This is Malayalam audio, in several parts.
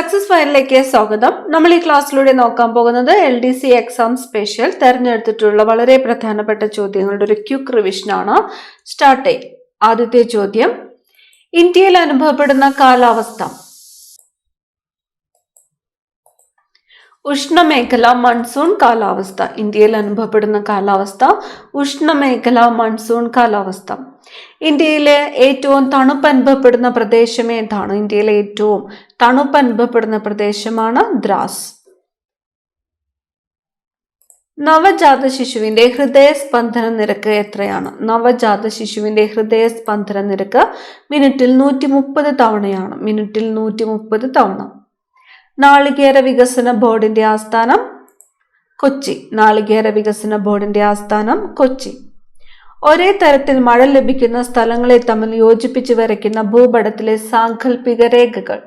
സക്സസ് ഫയലിലേക്ക് സ്വാഗതം. നമ്മൾ ഈ ക്ലാസ്സിലൂടെ നോക്കാൻ പോകുന്നത് L D C exam special തെരഞ്ഞെടുത്തിട്ടുള്ള വളരെ പ്രധാനപ്പെട്ട ചോദ്യങ്ങളുടെ ഒരു ക്യുക്ക് റിവിഷൻ ആണ്. സ്റ്റാർട്ട് ആദ്യത്തെ ചോദ്യം. ഇന്ത്യയിൽ അനുഭവപ്പെടുന്ന കാലാവസ്ഥ. ഉഷ്ണമേഖല മൺസൂൺ കാലാവസ്ഥ. ഇന്ത്യയിൽ അനുഭവപ്പെടുന്ന കാലാവസ്ഥ ഉഷ്ണമേഖല മൺസൂൺ കാലാവസ്ഥ. ഇന്ത്യയിലെ ഏറ്റവും തണുപ്പ് അനുഭവപ്പെടുന്ന പ്രദേശം ഏതാണ്? ഇന്ത്യയിലെ ഏറ്റവും തണുപ്പ് അനുഭവപ്പെടുന്ന പ്രദേശമാണ് ദ്രാസ്. നവജാത ശിശുവിന്റെ ഹൃദയസ്പന്ദന നിരക്ക് എത്രയാണ്? നവജാത ശിശുവിന്റെ ഹൃദയസ്പന്ദന നിരക്ക് മിനിറ്റിൽ നൂറ്റി മുപ്പത് തവണയാണ്. മിനിറ്റിൽ നൂറ്റി മുപ്പത് തവണ. നാളികേര വികസന ബോർഡിന്റെ ആസ്ഥാനം കൊച്ചി. നാളികേര വികസന ബോർഡിന്റെ ആസ്ഥാനം കൊച്ചി. ഒരേ തരത്തിൽ മഴ ലഭിക്കുന്ന സ്ഥലങ്ങളെ തമ്മിൽ യോജിപ്പിച്ച് വരയ്ക്കുന്ന ഭൂപടത്തിലെ സാങ്കല്പിക രേഖകൾ.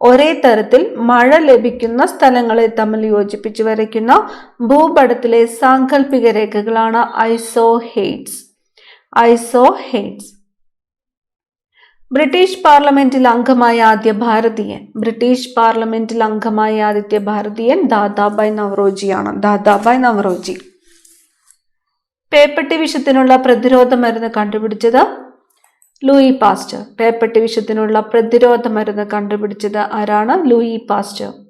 ഒരേ തരത്തിൽ മഴ ലഭിക്കുന്ന സ്ഥലങ്ങളെ തമ്മിൽ യോജിപ്പിച്ച് വരയ്ക്കുന്ന ഭൂപടത്തിലെ സാങ്കല്പിക രേഖകളാണ് isoheights isoheights British പാർലമെന്റിൽ അംഗമായ ആദ്യ ഭാരതീയൻ. ബ്രിട്ടീഷ് പാർലമെന്റിൽ അംഗമായ ആദ്യ ഭാരതീയൻ ദാദാബായ് നവറോജിയാണ്. ദാദാബായ് നവറോജി. പേപ്പട്ടി വിഷത്തിനുള്ള പ്രതിരോധ മരുന്ന് കണ്ടുപിടിച്ചത് ലൂയി പാസ്റ്റർ. പേപ്പട്ടി വിഷത്തിനുള്ള പ്രതിരോധ മരുന്ന് കണ്ടുപിടിച്ചത് ആരാണ്? Louis Pasteur.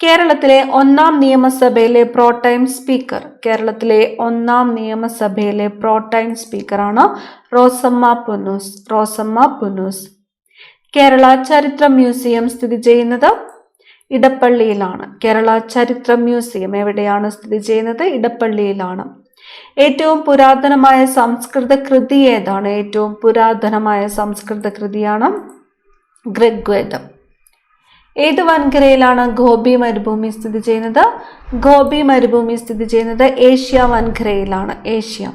കേരളത്തിലെ ഒന്നാം നിയമസഭയിലെ പ്രോടൈം സ്പീക്കർ. കേരളത്തിലെ ഒന്നാം നിയമസഭയിലെ പ്രോടൈം സ്പീക്കറാണ് റോസമ്മ പുനൂസ് റോസമ്മ പുനൂസ് കേരള ചരിത്ര മ്യൂസിയം സ്ഥിതി ചെയ്യുന്നത് ഇടപ്പള്ളിയിലാണ്. കേരള ചരിത്ര മ്യൂസിയം എവിടെയാണ് സ്ഥിതി ചെയ്യുന്നത്? ഇടപ്പള്ളിയിലാണ്. ഏറ്റവും പുരാതനമായ സംസ്കൃത കൃതി ഏതാണ്? ഏറ്റവും പുരാതനമായ സംസ്കൃത കൃതിയാണ് ഋഗ്വേദം ഏത് വൻകരയിലാണ് ഗോപി മരുഭൂമി സ്ഥിതി ചെയ്യുന്നത്? ഗോപി മരുഭൂമി സ്ഥിതി ചെയ്യുന്നത് ഏഷ്യ വൻകരയിലാണ്. ഏഷ്യ.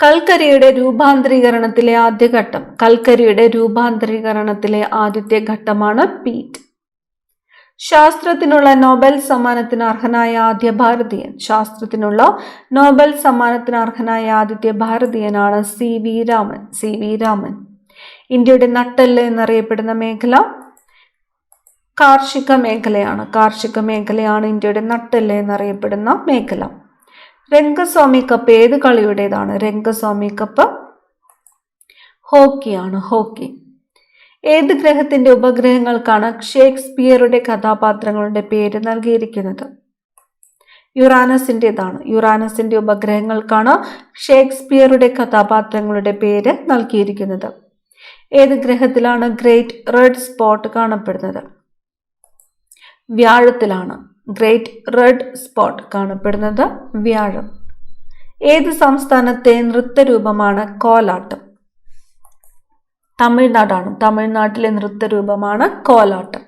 കൽക്കരിയുടെ രൂപാന്തരീകരണത്തിലെ ആദ്യഘട്ടം കൽക്കരിയുടെ രൂപാന്തരീകരണത്തിലെ ആദ്യത്തെ ഘട്ടമാണ് പീറ്റ്. ശാസ്ത്രത്തിനുള്ള നോബൽ സമ്മാനത്തിന് അർഹനായ ആദ്യ ഭാരതീയൻ. ശാസ്ത്രത്തിനുള്ള നോബൽ സമ്മാനത്തിന് അർഹനായ ആദ്യത്തെ ഭാരതീയനാണ് C V Raman. C V Raman. ഇന്ത്യയുടെ നട്ടെല്ല് എന്നറിയപ്പെടുന്ന മേഖല കാർഷിക മേഖലയാണ്. കാർഷിക മേഖലയാണ് ഇന്ത്യയുടെ നട്ടൽ എന്നറിയപ്പെടുന്ന മേഖല. രംഗസ്വാമി കപ്പ് ഏത് കളിയുടേതാണ്? രംഗസ്വാമി കപ്പ് ഹോക്കിയാണ്. ഹോക്കി. ഏത് ഗ്രഹത്തിന്റെ ഉപഗ്രഹങ്ങൾക്കാണ് ഷേക്സ്പിയറുടെ കഥാപാത്രങ്ങളുടെ പേര് നൽകിയിരിക്കുന്നത്? യുറാനസിന്റെതാണ് യുറാനസിന്റെ ഉപഗ്രഹങ്ങൾക്കാണ് ഷേക്സ്പിയറുടെ കഥാപാത്രങ്ങളുടെ പേര് നൽകിയിരിക്കുന്നത്. ഏത് ഗ്രഹത്തിലാണ് ഗ്രേറ്റ് റെഡ് സ്പോട്ട് കാണപ്പെടുന്നത്? വ്യാഴത്തിലാണ്. ഗ്രേറ്റ് റെഡ് സ്പോട്ട് കാണപ്പെടുന്നത് വ്യാഴം. ഏത് സംസ്ഥാനത്തെ നൃത്തരൂപമാണ് കോലാട്ടം? തമിഴ്നാടാണ്. തമിഴ്നാട്ടിലെ നൃത്തരൂപമാണ് കോലാട്ടം.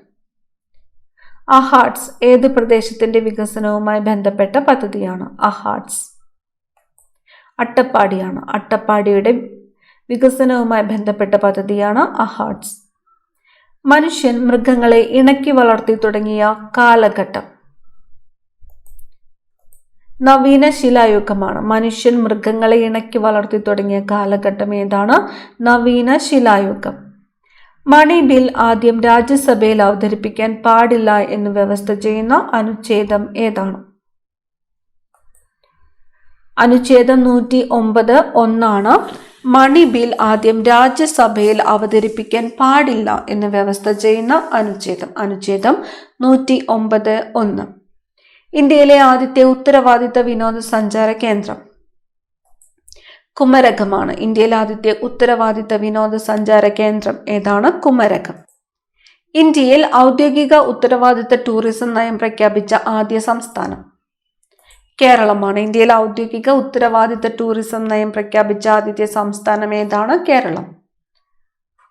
അഹാർട്സ് ഏത് പ്രദേശത്തിന്റെ വികസനവുമായി ബന്ധപ്പെട്ട പദ്ധതിയാണ്? അഹാർട്സ് അട്ടപ്പാടിയാണ്. അട്ടപ്പാടിയുടെ വികസനവുമായി ബന്ധപ്പെട്ട പദ്ധതിയാണ് അഹാർട്സ് മനുഷ്യൻ മൃഗങ്ങളെ ഇണക്കി വളർത്തി തുടങ്ങിയ കാലഘട്ടം. നവീന ശിലായുഗമാണ്. മനുഷ്യൻ മൃഗങ്ങളെ ഇണക്കി വളർത്തി തുടങ്ങിയ കാലഘട്ടം ഏതാണ്? നവീന ശിലായുഗം. മണി ബിൽ ആദ്യം രാജ്യസഭയിൽ അവതരിപ്പിക്കാൻ പാടില്ല എന്ന് വ്യവസ്ഥ ചെയ്യുന്ന അനുച്ഛേദം ഏതാണ്? അനുച്ഛേദം നൂറ്റി ഒമ്പത് ഒന്നാണ്. മണി ബിൽ ആദ്യം രാജ്യസഭയിൽ അവതരിപ്പിക്കാൻ പാടില്ല എന്ന് വ്യവസ്ഥ ചെയ്യുന്ന അനുച്ഛേദം അനുച്ഛേദം നൂറ്റി ഒമ്പത് ഒന്ന്. ഇന്ത്യയിലെ ആദ്യത്തെ ഉത്തരവാദിത്ത വിനോദസഞ്ചാര കേന്ദ്രം. കുമരകമാണ്. ഇന്ത്യയിലെ ആദ്യത്തെ ഉത്തരവാദിത്ത വിനോദസഞ്ചാര കേന്ദ്രം ഏതാണ്? കുമരകം. ഇന്ത്യയിൽ ഔദ്യോഗിക ഉത്തരവാദിത്ത ടൂറിസം നയം പ്രഖ്യാപിച്ച ആദ്യ സംസ്ഥാനം. കേരളമാണ്. ഇന്ത്യയിലെ ഔദ്യോഗിക ഉത്തരവാദിത്ത ടൂറിസം നയം പ്രഖ്യാപിച്ച ആദ്യത്തെ സംസ്ഥാനം ഏതാണ്? കേരളം.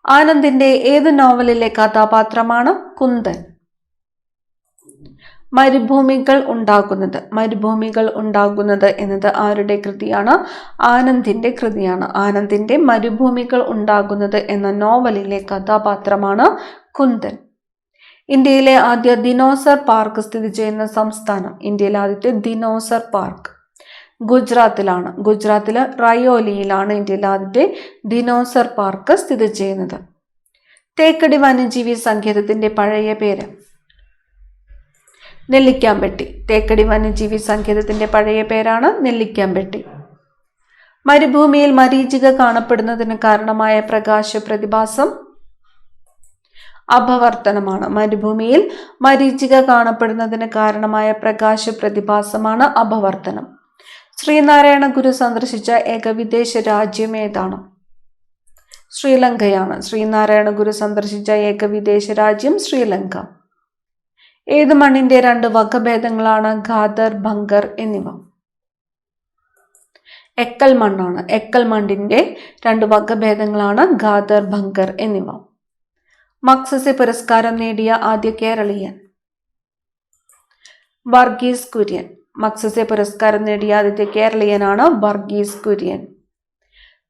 ആനന്ദിന്റെ ഏത് നോവലിലെ കഥാപാത്രമാണ് കുന്തൻ? മരുഭൂമികൾ ഉണ്ടാകുന്നത്. മരുഭൂമികൾ ഉണ്ടാകുന്നത് എന്നത് ആരുടെ കൃതിയാണ്? ആനന്ദിന്റെ കൃതിയാണ്. ആനന്ദിന്റെ മരുഭൂമികൾ ഉണ്ടാകുന്നത് എന്ന നോവലിലെ കഥാപാത്രമാണ് കുന്ദൻ ഇന്ത്യയിലെ ആദ്യ ദിനോസർ പാർക്ക് സ്ഥിതി ചെയ്യുന്ന സംസ്ഥാനം ഇന്ത്യയിലെ ആദ്യത്തെ ദിനോസർ പാർക്ക്. ഗുജറാത്തിലാണ്. ഗുജറാത്തിലെ റയോലിയിലാണ് ഇന്ത്യയിലെ ആദ്യത്തെ ദിനോസർ പാർക്ക് സ്ഥിതി ചെയ്യുന്നത്. തേക്കടി വന്യജീവി സങ്കേതത്തിന്റെ പഴയ പേര്. നെല്ലിക്കാമ്പെട്ടി. തേക്കടി വന്യജീവി സങ്കേതത്തിന്റെ പഴയ പേരാണ് നെല്ലിക്കാമ്പെട്ടി. മരുഭൂമിയിൽ മരീചിക കാണപ്പെടുന്നതിന് കാരണമായ പ്രകാശ പ്രതിഭാസം അപവർത്തനമാണ്. മരുഭൂമിയിൽ മരീചിക കാണപ്പെടുന്നതിന് കാരണമായ പ്രകാശ പ്രതിഭാസമാണ് അപവർത്തനം. ശ്രീനാരായണ ഗുരു സന്ദർശിച്ച ഏക വിദേശ രാജ്യം ഏതാണ്? ശ്രീലങ്കയാണ്. ശ്രീനാരായണ ഗുരു സന്ദർശിച്ച ഏക വിദേശ രാജ്യം ശ്രീലങ്ക. ഏത് മണ്ണിന്റെ രണ്ട് വകഭേദങ്ങളാണ് ഖാദർ ബങ്കർ എന്നിവ? എക്കൽ മണ്ണാണ്. എക്കൽ മണ്ണിന്റെ രണ്ട് വകഭേദങ്ങളാണ് ഖാദർ ബങ്കർ എന്നിവ. മക്സസെ പുരസ്കാരം നേടിയ ആദ്യ കേരളീയൻ. വർഗീസ് കുര്യൻ. മക്സസെ പുരസ്കാരം നേടിയ ആദ്യത്തെ കേരളീയനാണ് വർഗീസ് കുര്യൻ.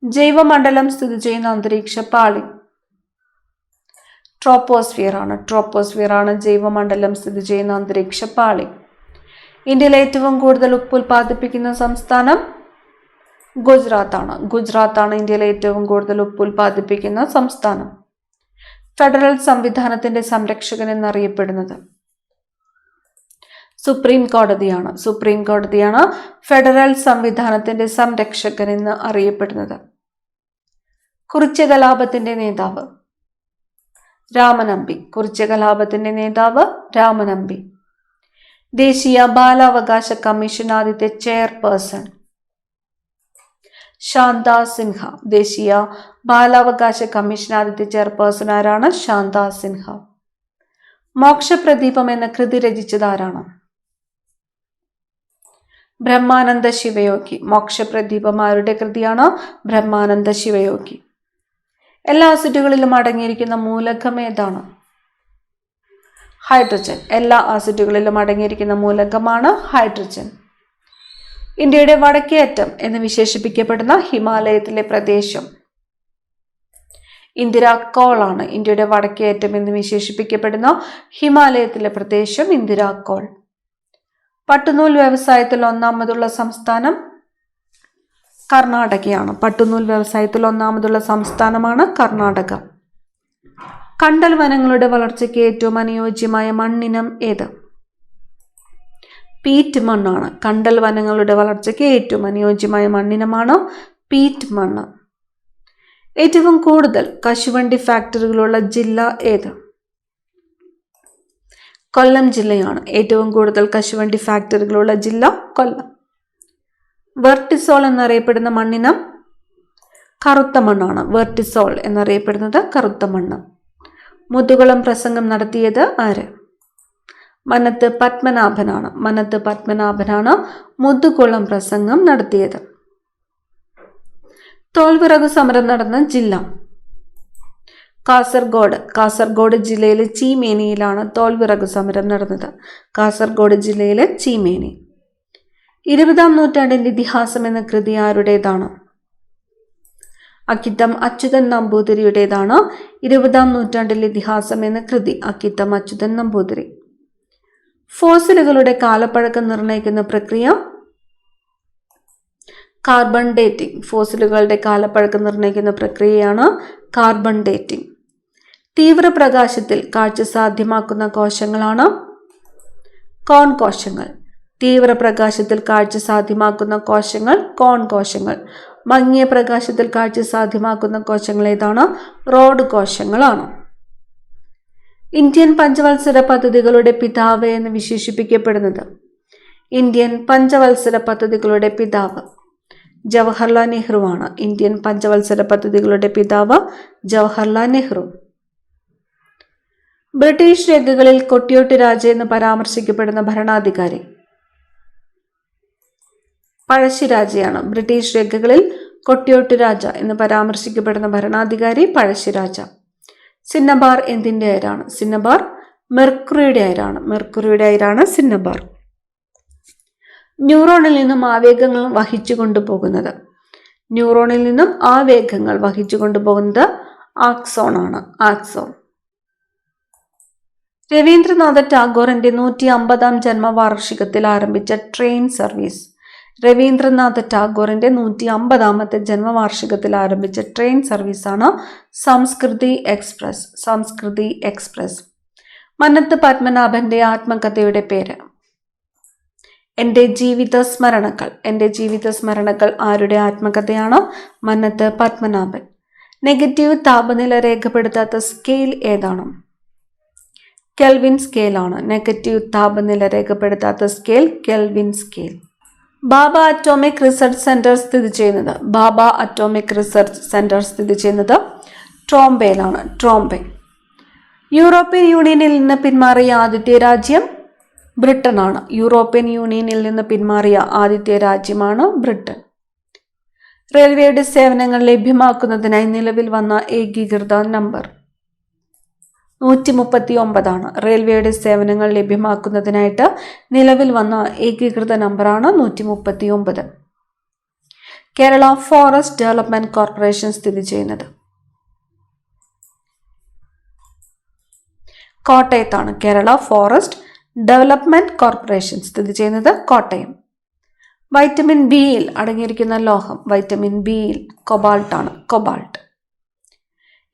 ജൈവമണ്ഡലം സ്ഥിതി ചെയ്യുന്ന അന്തരീക്ഷ പാളി. ട്രോപ്പോസ്ഫിയർ ആണ് ട്രോപ്പോസ്ഫിയർ ആണ് ജൈവമണ്ഡലം സ്ഥിതി ചെയ്യുന്ന അന്തരീക്ഷ പാളി. ഇന്ത്യയിൽ ഏറ്റവും കൂടുതൽ ഉപ്പ് ഉൽപ്പാദിപ്പിക്കുന്ന സംസ്ഥാനം ഗുജറാത്താണ്. ഗുജറാത്താണ് ഗുജറാത്ത് ഇന്ത്യയിലെ ഏറ്റവും കൂടുതൽ ഉപ്പ് ഉൽപ്പാദിപ്പിക്കുന്ന സംസ്ഥാനം. ഫെഡറൽ സംവിധാനത്തിന്റെ സംരക്ഷകൻ എന്നറിയപ്പെടുന്നത് സുപ്രീം കോടതിയാണ്. സുപ്രീം കോടതിയാണ് ഫെഡറൽ സംവിധാനത്തിന്റെ സംരക്ഷകൻ എന്ന് അറിയപ്പെടുന്നത്. കുറിച്യ കലാപത്തിന്റെ നേതാവ്. രാമനമ്പി. കുറിച്യ കലാപത്തിന്റെ നേതാവ് രാമനമ്പി. ദേശീയ ബാലാവകാശ കമ്മീഷൻ ആദ്യത്തെ ചെയർപേഴ്സൺ. ശാന്ത സിൻഹ ദേശീയ ബാലാവകാശ കമ്മീഷൻ ആദ്യത്തെ ചെയർപേഴ്സൺ ആരാണ്? ശാന്ത സിൻഹ. മോക്ഷപ്രദീപം എന്ന കൃതി രചിച്ചത് ആരാണ്? ബ്രഹ്മാനന്ദ ശിവയോഗി മോക്ഷപ്രദീപം ആരുടെ കൃതിയാണ്? ബ്രഹ്മാനന്ദ ശിവയോഗി എല്ലാ ആസിഡുകളിലും അടങ്ങിയിരിക്കുന്ന മൂലകം ഏതാണ്? ഹൈഡ്രജൻ. എല്ലാ ആസിഡുകളിലും അടങ്ങിയിരിക്കുന്ന മൂലകമാണ് ഹൈഡ്രജൻ. ഇന്ത്യയുടെ വടക്കേ അറ്റം എന്ന് വിശേഷിപ്പിക്കപ്പെടുന്ന ഹിമാലയത്തിലെ പ്രദേശം. ഇന്ദിരാക്കോൾ കോളാണ് ഇന്ത്യയുടെ വടക്കേ അറ്റം എന്ന് വിശേഷിപ്പിക്കപ്പെടുന്ന ഹിമാലയത്തിലെ പ്രദേശം ഇന്ദിരാക്കോൾ പട്ടുനൂൽ വ്യവസായത്തിൽ ഒന്നാമതുള്ള സംസ്ഥാനം കർണാടകയാണ്. പട്ടുനൂൽ വ്യവസായത്തിൽ ഒന്നാമതുള്ള സംസ്ഥാനമാണ് കർണാടക. കണ്ടൽ വനങ്ങളുടെ വളർച്ചയ്ക്ക് ഏറ്റവും അനുയോജ്യമായ മണ്ണിനം ഏത്? പീറ്റ് മണ്ണാണ്. കണ്ടൽ വനങ്ങളുടെ വളർച്ചയ്ക്ക് ഏറ്റവും അനുയോജ്യമായ മണ്ണിനമാണ് പീറ്റ് മണ്ണ്. ഏറ്റവും കൂടുതൽ കശുവണ്ടി ഫാക്ടറികളുള്ള ജില്ല ഏത്? കൊല്ലം ജില്ലയാണ്. ഏറ്റവും കൂടുതൽ കശുവണ്ടി ഫാക്ടറികളുള്ള ജില്ല കൊല്ലം. വെർട്ടിസോൾ എന്നറിയപ്പെടുന്ന മണ്ണിനം കറുത്ത മണ്ണാണ്. വെർട്ടിസോൾ എന്നറിയപ്പെടുന്നത് കറുത്ത മണ്ണ്. മുതുകുളം പ്രസംഗം നടത്തിയത് ആര്? മനത്ത് പത്മനാഭനാണ്. മനത്ത് പത്മനാഭനാണ് മുതുകുളം പ്രസംഗം നടത്തിയത്. തോൽവിറകു സമരം നടന്ന ജില്ല. കാസർഗോഡ്. കാസർഗോഡ് ജില്ലയിലെ ചീമേനിയിലാണ് തോൽവിറകു സമരം നടന്നത്. കാസർഗോഡ് ജില്ലയിലെ ചീമേനി. ഇരുപതാം നൂറ്റാണ്ടിന്റെ ഇതിഹാസം എന്ന കൃതി ആരുടേതാണ്? അക്കിത്തം അച്യുതൻ നമ്പൂതിരിയുടേതാണ് ഇരുപതാം നൂറ്റാണ്ടിലെ ഇതിഹാസം എന്ന കൃതി. അക്കിത്തം അച്യുതൻ നമ്പൂതിരി. ഫോസിലുകളുടെ കാലപ്പഴക്കം നിർണയിക്കുന്ന പ്രക്രിയ കാർബൺ ഡേറ്റിംഗ്. ഫോസിലുകളുടെ കാലപ്പഴക്കം നിർണയിക്കുന്ന പ്രക്രിയയാണ് കാർബൺ ഡേറ്റിംഗ്. തീവ്രപ്രകാശത്തിൽ കാഴ്ച സാധ്യമാക്കുന്ന കോശങ്ങളാണ് കോൺ കോശങ്ങൾ തീവ്രപ്രകാശത്തിൽ കാഴ്ച സാധ്യമാക്കുന്ന കോശങ്ങൾ കോൺ കോശങ്ങൾ മങ്ങിയ പ്രകാശത്തിൽ കാഴ്ച സാധ്യമാക്കുന്ന കോശങ്ങൾ ഏതാണ്? റോഡ് കോശങ്ങളാണ്. ഇന്ത്യൻ പഞ്ചവത്സര പദ്ധതികളുടെ പിതാവ് എന്ന് വിശേഷിപ്പിക്കപ്പെടുന്നത്. ഇന്ത്യൻ പഞ്ചവത്സര പദ്ധതികളുടെ പിതാവ് ജവഹർലാൽ നെഹ്റുവാണ്. ഇന്ത്യൻ പഞ്ചവത്സര പദ്ധതികളുടെ പിതാവ് ജവഹർലാൽ നെഹ്റു. ബ്രിട്ടീഷ് രേഖകളിൽ കൊട്ടിയോട്ട് രാജ എന്ന് പരാമർശിക്കപ്പെടുന്ന ഭരണാധികാരി. പഴശ്ശിരാജയാണ് ബ്രിട്ടീഷ് രേഖകളിൽ കൊട്ടിയോട്ട് രാജ എന്ന് പരാമർശിക്കപ്പെടുന്ന ഭരണാധികാരി പഴശ്ശിരാജ സിന്നബാർ എന്തിന്റെ അയരാണ് സിന്നബാർ മെർക്കുറിയുടെ അയരാണ് മെർക്കുറിയുടെ അയരാണ് സിന്നബാർ. ന്യൂറോണിൽ നിന്നും ആവേഗങ്ങൾ വഹിച്ചു കൊണ്ടുപോകുന്നത്. ന്യൂറോണിൽ നിന്നും ആവേഗങ്ങൾ വഹിച്ചു കൊണ്ടുപോകുന്നത് ആക്സോൺ ആണ്. ആക്സോൺ. രവീന്ദ്രനാഥ ടാഗോറിന്റെ നൂറ്റി അമ്പതാം ജന്മവാർഷികത്തിൽ ആരംഭിച്ച ട്രെയിൻ സർവീസ്. രവീന്ദ്രനാഥ ടാഗോറിന്റെ നൂറ്റി അമ്പതാമത്തെ ജന്മവാർഷികത്തിൽ ആരംഭിച്ച ട്രെയിൻ സർവീസാണ് സംസ്കൃതി എക്സ്പ്രസ് സംസ്കൃതി എക്സ്പ്രസ്. മന്നത്ത് പത്മനാഭന്റെ ആത്മകഥയുടെ പേര്. എന്റെ ജീവിത സ്മരണകൾ. എന്റെ ജീവിത സ്മരണകൾ ആരുടെ ആത്മകഥയാണ്? മന്നത്ത് പത്മനാഭൻ. നെഗറ്റീവ് താപനില രേഖപ്പെടുത്താത്ത സ്കെയിൽ ഏതാണ്? കെൽവിൻ സ്കെയിലാണ്. നെഗറ്റീവ് താപനില രേഖപ്പെടുത്താത്ത scale Kelvin scale. Bhabha atomic research centre സ്ഥിതി ചെയ്യുന്നത്. ബാബ അറ്റോമിക് റിസർച്ച് സെന്റർ സ്ഥിതി ചെയ്യുന്നത് ട്രോംബെയിലാണ്. ട്രോംബെ. യൂറോപ്യൻ യൂണിയനിൽ നിന്ന് പിന്മാറിയ ആദ്യത്തെ രാജ്യം ബ്രിട്ടനാണ്. യൂറോപ്യൻ യൂണിയനിൽ നിന്ന് പിന്മാറിയ ആദ്യത്തെ രാജ്യമാണ് ബ്രിട്ടൻ. റെയിൽവേയുടെ സേവനങ്ങൾ ലഭ്യമാക്കുന്നതിനായി നിലവിൽ വന്ന ഏകീകൃത നമ്പർ. നൂറ്റി മുപ്പത്തി ഒമ്പതാണ് റെയിൽവേയുടെ സേവനങ്ങൾ ലഭ്യമാക്കുന്നതിനായിട്ട് നിലവിൽ വന്ന ഏകീകൃത നമ്പറാണ് നൂറ്റി മുപ്പത്തി ഒമ്പത് കേരള ഫോറസ്റ്റ് ഡെവലപ്മെന്റ് കോർപ്പറേഷൻ സ്ഥിതി ചെയ്യുന്നത്. കോട്ടയത്താണ് കേരള ഫോറസ്റ്റ് ഡെവലപ്മെന്റ് കോർപ്പറേഷൻ സ്ഥിതി ചെയ്യുന്നത് കോട്ടയം. വൈറ്റമിൻ ബിയിൽ അടങ്ങിയിരിക്കുന്ന ലോഹം വൈറ്റമിൻ ബിയിൽ കൊബാൾട്ടാണ്. കൊബാൾട്ട്.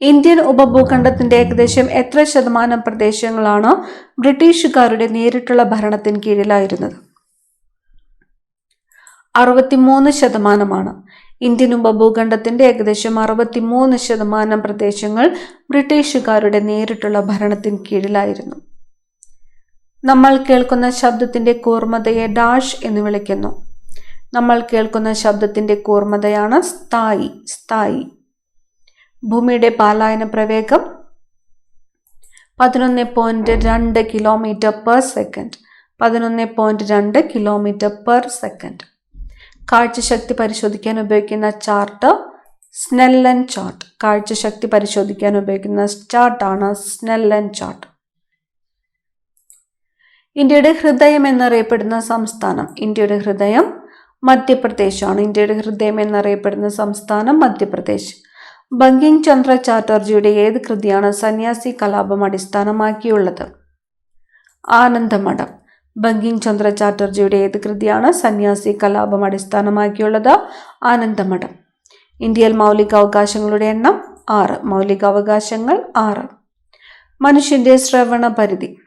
ഇന്ത്യൻ ഉപഭൂഖണ്ഡത്തിന്റെ ഏകദേശം എത്ര ശതമാനം പ്രദേശങ്ങളാണ് ബ്രിട്ടീഷുകാരുടെ നേരിട്ടുള്ള ഭരണത്തിന് കീഴിലായിരുന്നത്? അറുപത്തിമൂന്ന് ശതമാനമാണ്. ഇന്ത്യൻ ഉപഭൂഖണ്ഡത്തിന്റെ ഏകദേശം അറുപത്തിമൂന്ന് ശതമാനം പ്രദേശങ്ങൾ ബ്രിട്ടീഷുകാരുടെ നേരിട്ടുള്ള ഭരണത്തിന് കീഴിലായിരുന്നു. നമ്മൾ കേൾക്കുന്ന ശബ്ദത്തിന്റെ കൂർമ്മതയെ ഡാഷ് എന്ന് വിളിക്കുന്നു. നമ്മൾ കേൾക്കുന്ന ശബ്ദത്തിന്റെ കൂർമ്മതയാണ് സ്ഥായി സ്ഥായി. ഭൂമിയുടെ പാലായന പ്രവേഗം പതിനൊന്ന് പോയിന്റ് രണ്ട് കിലോമീറ്റർ പെർ സെക്കൻഡ് പതിനൊന്ന് പോയിന്റ് രണ്ട് കിലോമീറ്റർ പെർ സെക്കൻഡ് കാഴ്ചശക്തി പരിശോധിക്കാൻ ഉപയോഗിക്കുന്ന ചാർട്ട് സ്നെല്ലൻ ചാർട്ട് കാഴ്ചശക്തി പരിശോധിക്കാൻ ഉപയോഗിക്കുന്ന ചാർട്ടാണ് സ്നെല്ലൻ ചാർട്ട് ഇന്ത്യയുടെ ഹൃദയം എന്നറിയപ്പെടുന്ന സംസ്ഥാനം ഇന്ത്യയുടെ ഹൃദയം മധ്യപ്രദേശാണ്. ഇന്ത്യയുടെ ഹൃദയം എന്നറിയപ്പെടുന്ന സംസ്ഥാനം മധ്യപ്രദേശ്. ബങ്കിങ് ചന്ദ്ര ചാറ്റർജിയുടെ ഏത് കൃതിയാണ് സന്യാസി കലാപം അടിസ്ഥാനമാക്കിയുള്ളത്? ആനന്ദമഠം. ബങ്കിങ് ചന്ദ്ര ചാറ്റർജിയുടെ ഏത് കൃതിയാണ് സന്യാസി കലാപം അടിസ്ഥാനമാക്കിയുള്ളത്? ആനന്ദമഠം. ഇന്ത്യയിൽ മൗലികാവകാശങ്ങളുടെ എണ്ണം ആറ്. മൗലികാവകാശങ്ങൾ ആറ്. മനുഷ്യന്റെ ശ്രവണ പരിധി.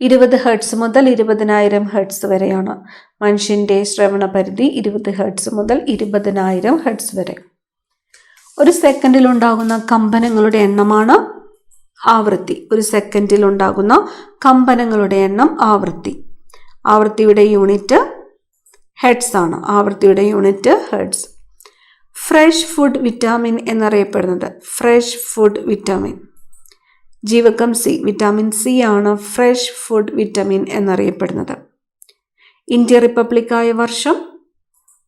ഇരുപത് ഹെർട്സ് മുതൽ ഇരുപതിനായിരം ഹെർട്സ് വരെയാണ്. മനുഷ്യന്റെ ശ്രവണ പരിധി ഇരുപത് ഹെർട്സ് മുതൽ ഇരുപതിനായിരം ഹെർട്സ് വരെ. ഒരു സെക്കൻഡിൽ ഉണ്ടാകുന്ന കമ്പനങ്ങളുടെ എണ്ണമാണ് ആവൃത്തി. ഒരു സെക്കൻഡിൽ ഉണ്ടാകുന്ന കമ്പനങ്ങളുടെ എണ്ണം ആവൃത്തി. ആവൃത്തിയുടെ യൂണിറ്റ് ഹെഡ്സ് ആണ്. ആവൃത്തിയുടെ unit hertz. Fresh food vitamin എന്നറിയപ്പെടുന്നത്. Fresh food vitamin. ജീവകം സി. വിറ്റാമിൻ സി ആണ് ഫ്രഷ് ഫുഡ് വിറ്റാമിൻ എന്നറിയപ്പെടുന്നത്. ഇന്ത്യ റിപ്പബ്ലിക്കായ വർഷം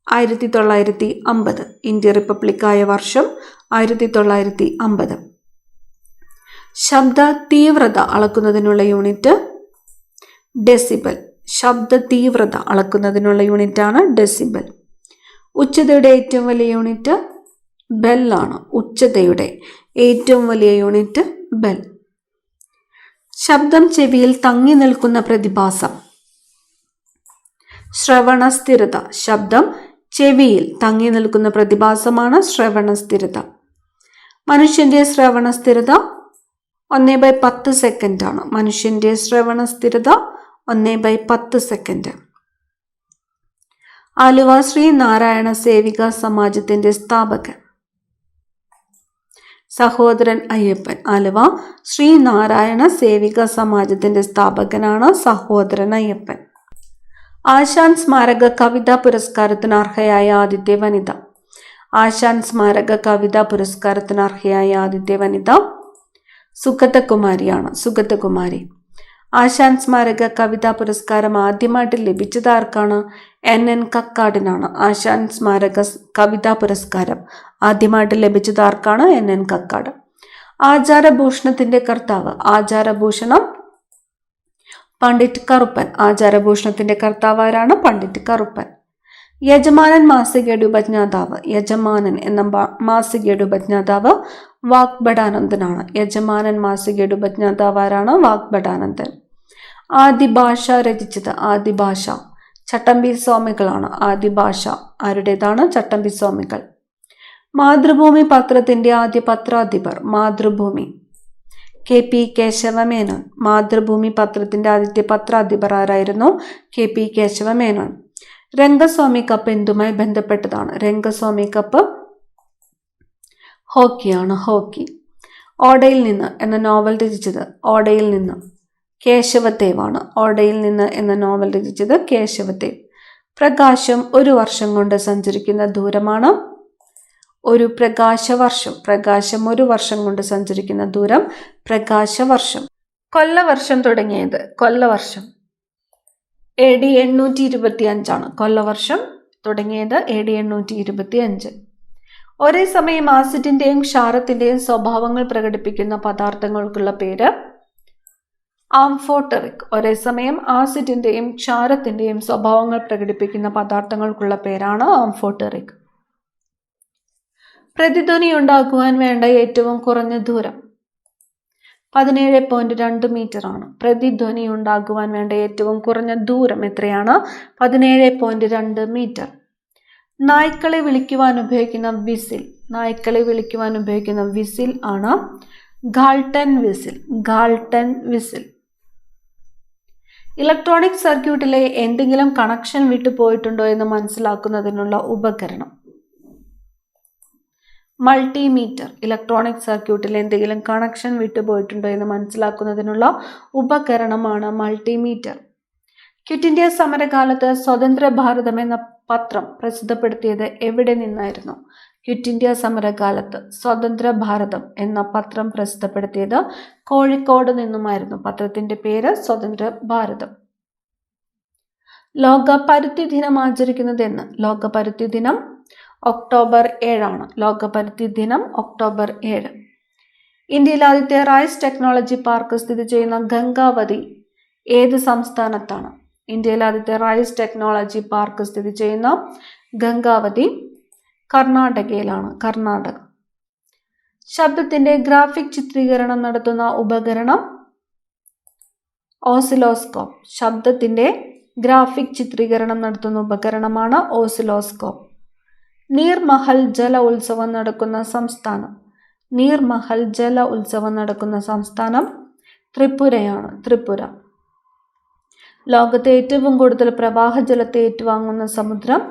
ആയിരത്തി തൊള്ളായിരത്തി അമ്പത് ഇന്ത്യ റിപ്പബ്ലിക്കായ വർഷം ആയിരത്തി തൊള്ളായിരത്തി അമ്പത് ശബ്ദ തീവ്രത അളക്കുന്നതിനുള്ള യൂണിറ്റ് ഡെസിബൽ. ശബ്ദ തീവ്രത അളക്കുന്നതിനുള്ള യൂണിറ്റാണ് ഡെസിബൽ. ഉച്ചതയുടെ ഏറ്റവും വലിയ യൂണിറ്റ് ബെല്ലാണ് ഉച്ചതയുടെ ഏറ്റവും വലിയ യൂണിറ്റ് ബെൽ. ശബ്ദം ചെവിയിൽ തങ്ങി നിൽക്കുന്ന പ്രതിഭാസം. ശ്രവണ സ്ഥിരത. ശബ്ദം ചെവിയിൽ തങ്ങി നിൽക്കുന്ന പ്രതിഭാസമാണ് ശ്രവണ സ്ഥിരത മനുഷ്യന്റെ ശ്രവണ സ്ഥിരത ഒന്നേ ബൈ പത്ത് സെക്കൻഡ് ആണ്. മനുഷ്യന്റെ ശ്രവണ സ്ഥിരത ഒന്നേ ബൈ പത്ത് സെക്കൻഡ്. ആലുവ ശ്രീ നാരായണ സേവിക സമാജത്തിന്റെ സ്ഥാപകൻ. സഹോദരൻ അയ്യപ്പൻ. ആലുവ ശ്രീ നാരായണ സേവിക സമാജത്തിന്റെ സ്ഥാപകനാണ് സഹോദരൻ അയ്യപ്പൻ. ആശാൻ സ്മാരക കവിതാ പുരസ്കാരത്തിന് അർഹയായ ആദ്യത്തെ വനിത. ആശാൻ സ്മാരക കവിതാ പുരസ്കാരത്തിന് അർഹയായ ആദ്യത്തെ വനിത സുഗതകുമാരിയാണ്. സുഗതകുമാരി. ആശാൻ സ്മാരക കവിതാ പുരസ്കാരം ആദ്യമായിട്ട് ലഭിച്ചത് ആർക്കാണ്? എൻ. എൻ. കക്കാടിനാണ്. ആശാൻ സ്മാരക കവിതാ പുരസ്കാരം ആദ്യമായിട്ട് ലഭിച്ചത് ആർക്കാണ്? എൻ. എൻ. കക്കാട്. ആചാരഭൂഷണത്തിന്റെ കർത്താവ്. ആചാരഭൂഷണം പണ്ഡിറ്റ് കറുപ്പൻ. ആചാരഭൂഷണത്തിന്റെ കർത്താവാരാണ് പണ്ഡിറ്റ് കറുപ്പൻ. യജമാനൻ മാസികയുടെ ഉപജ്ഞാതാവ്. യജമാനൻ എന്ന മാസികയുടെ ഉപജ്ഞാതാവ് വാഗ്ഭടാനന്ദനാണ്. യജമാനൻ മാസികയുടെ ഉപജ്ഞാതാവ് ആരാണ് വാഗ്ബടാനന്ദൻ ആദിഭാഷ രചിച്ചത് ആദിഭാഷ. ചട്ടമ്പി സ്വാമികളാണ്. ആദിഭാഷ ആരുടേതാണ്? ചട്ടമ്പി സ്വാമികൾ. മാതൃഭൂമി പത്രത്തിന്റെ ആദ്യ പത്രാധിപർ. മാതൃഭൂമി. കെ പി കേശവമേനോൻ മാതൃഭൂമി പത്രത്തിന്റെ ആദ്യത്തെ പത്രാധിപരായിരുന്നു K P Kesavamenon. Rangaswamy cup എന്തുമായി ബന്ധപ്പെട്ടതാണ്? രംഗസ്വാമി കപ്പ് ഹോക്കിയാണ് ഹോക്കി. ഓടയിൽ നിന്ന് എന്ന നോവൽ രചിച്ചത് ഓടയിൽ നിന്ന് കേശവത്തേവാണ്. ഓടയിൽ നിന്ന് എന്ന നോവൽ രചിച്ചത് കേശവദേവ് പ്രകാശം ഒരു വർഷം കൊണ്ട് സഞ്ചരിക്കുന്ന ദൂരമാണ് ഒരു പ്രകാശവർഷം. പ്രകാശം ഒരു വർഷം കൊണ്ട് സഞ്ചരിക്കുന്ന ദൂരം പ്രകാശവർഷം. കൊല്ലവർഷം തുടങ്ങിയത് കൊല്ലവർഷം. എ ഡി എണ്ണൂറ്റി ഇരുപത്തി അഞ്ചാണ് കൊല്ലവർഷം തുടങ്ങിയത് എ ഡി എണ്ണൂറ്റി ഇരുപത്തി അഞ്ച് ഒരേ സമയം ആസിഡിന്റെയും ക്ഷാരത്തിന്റെയും സ്വഭാവങ്ങൾ പ്രകടിപ്പിക്കുന്ന പദാർത്ഥങ്ങൾക്കുള്ള പേര് ആംഫോട്ടറിക്. ഒരേ സമയം ആസിഡിന്റെയും ക്ഷാരത്തിന്റെയും സ്വഭാവങ്ങൾ പ്രകടിപ്പിക്കുന്ന പദാർത്ഥങ്ങൾക്കുള്ള പേരാണ് ആംഫോട്ടറിക്. പ്രതിധ്വനി ഉണ്ടാക്കുവാൻ വേണ്ട ഏറ്റവും കുറഞ്ഞ ദൂരം പതിനേഴ് പോയിന്റ് രണ്ട് മീറ്റർ ആണ്. പ്രതിധ്വനി ഉണ്ടാകുവാൻ വേണ്ട ഏറ്റവും കുറഞ്ഞ ദൂരം എത്രയാണ്? പതിനേഴ് പോയിന്റ് രണ്ട് മീറ്റർ നായ്ക്കളെ വിളിക്കുവാൻ ഉപയോഗിക്കുന്ന വിസിൽ. നായ്ക്കളെ വിളിക്കുവാൻ ഉപയോഗിക്കുന്ന വിസിൽ ആണ് Galton whistle. Galton whistle. Electronic സർക്യൂട്ടിലെ എന്തെങ്കിലും കണക്ഷൻ വിട്ടു പോയിട്ടുണ്ടോ എന്ന് മനസ്സിലാക്കുന്നതിനുള്ള ഉപകരണം. മൾട്ടിമീറ്റർ ഇലക്ട്രോണിക് സർക്യൂട്ടിൽ എന്തെങ്കിലും കണക്ഷൻ വിട്ടുപോയിട്ടുണ്ടോ എന്ന് മനസ്സിലാക്കുന്നതിനുള്ള ഉപകരണമാണ് മൾട്ടിമീറ്റർ. ക്വിറ്റ് ഇന്ത്യ സമരകാലത്ത് സ്വതന്ത്ര ഭാരതം എന്ന പത്രം പ്രസിദ്ധപ്പെടുത്തിയത് എവിടെ നിന്നായിരുന്നു? ക്വിറ്റ് ഇന്ത്യ സമരകാലത്ത് സ്വതന്ത്ര ഭാരതം എന്ന പത്രം പ്രസിദ്ധപ്പെടുത്തിയത് കോഴിക്കോട് നിന്നുമായിരുന്നു. പത്രത്തിന്റെ പേര് സ്വതന്ത്ര ഭാരതം. ലോക പരുത്തി ദിനം ആചരിക്കുന്നത് എന്ന് ലോക പരുത്തി ദിനം ഒക്ടോബർ ഏഴാണ്. ലോക പരിധി ദിനം ഒക്ടോബർ ഏഴ്. ഇന്ത്യയിലെ ആദ്യത്തെ റൈസ് ടെക്നോളജി പാർക്ക് സ്ഥിതി ചെയ്യുന്ന ഗംഗാവതി ഏത് സംസ്ഥാനത്താണ്? ഇന്ത്യയിലെ ആദ്യത്തെ റൈസ് ടെക്നോളജി പാർക്ക് സ്ഥിതി ചെയ്യുന്ന ഗംഗാവതി കർണാടകയിലാണ്. കർണാടക. ശബ്ദത്തിന്റെ ഗ്രാഫിക് ചിത്രീകരണം നടത്തുന്ന ഉപകരണം ഓസിലോസ്കോപ്പ്. ശബ്ദത്തിന്റെ ഗ്രാഫിക് ചിത്രീകരണം നടത്തുന്ന ഉപകരണമാണ് ഓസിലോസ്കോപ്പ്. നീർമഹൽ ജല ഉത്സവം നടക്കുന്ന സംസ്ഥാനം. നീർമഹൽ ജല ഉത്സവം നടക്കുന്ന സംസ്ഥാനം ത്രിപുരയാണ്. ത്രിപുര. ലോകത്തെ ഏറ്റവും കൂടുതൽ പ്രവാഹ ജലത്തെ ഏറ്റുവാങ്ങുന്ന സമുദ്രം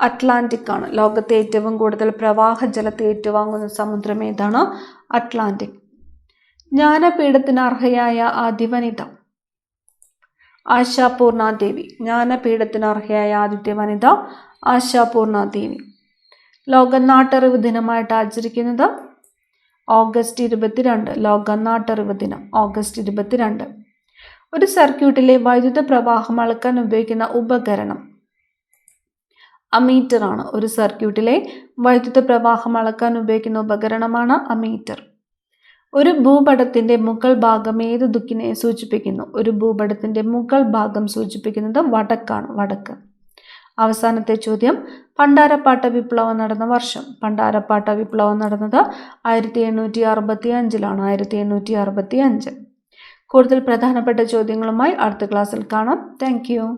അറ്റ്ലാന്റിക് ആണ് ലോകത്തെ ഏറ്റവും കൂടുതൽ പ്രവാഹ ജലത്തെ ഏറ്റുവാങ്ങുന്ന സമുദ്രം ഏതാണ്? അറ്റ്ലാന്റിക്. ജ്ഞാനപീഠത്തിന് അർഹയായ ആദ്യ വനിത ആശാപൂർണാദേവി ജ്ഞാനപീഠത്തിന് അർഹയായ ആദ്യത്തെ വനിത. ആശാപൂർണാദേവി. ലോക നാട്ടറിവ് ദിനമായിട്ട് ആചരിക്കുന്നത് ഓഗസ്റ്റ് ഇരുപത്തിരണ്ട്. ലോക നാട്ടറിവ് ദിനം ഓഗസ്റ്റ് ഇരുപത്തിരണ്ട്. ഒരു സർക്യൂട്ടിലെ വൈദ്യുത പ്രവാഹം അളക്കാൻ ഉപയോഗിക്കുന്ന ഉപകരണം. അമീറ്റർ ആണ് ഒരു സർക്യൂട്ടിലെ വൈദ്യുത പ്രവാഹം അളക്കാൻ ഉപയോഗിക്കുന്ന ഉപകരണമാണ് അമീറ്റർ. ഒരു ഭൂപടത്തിന്റെ മുകൾ ഭാഗം ഏത് ദുഃഖിനെ സൂചിപ്പിക്കുന്നു? ഒരു ഭൂപടത്തിന്റെ മുകൾ ഭാഗം സൂചിപ്പിക്കുന്നത് വടക്കാണ്. വടക്ക്. അവസാനത്തെ ചോദ്യം. പണ്ടാരപ്പാട്ട വിപ്ലവം നടന്ന വർഷം. പണ്ടാരപ്പാട്ട വിപ്ലവം നടന്നത് ആയിരത്തി എണ്ണൂറ്റി അറുപത്തി അഞ്ചിലാണ് ആയിരത്തി എണ്ണൂറ്റി അറുപത്തി അഞ്ച് കൂടുതൽ പ്രധാനപ്പെട്ട ചോദ്യങ്ങളുമായി അടുത്ത ക്ലാസ്സിൽ കാണാം. താങ്ക്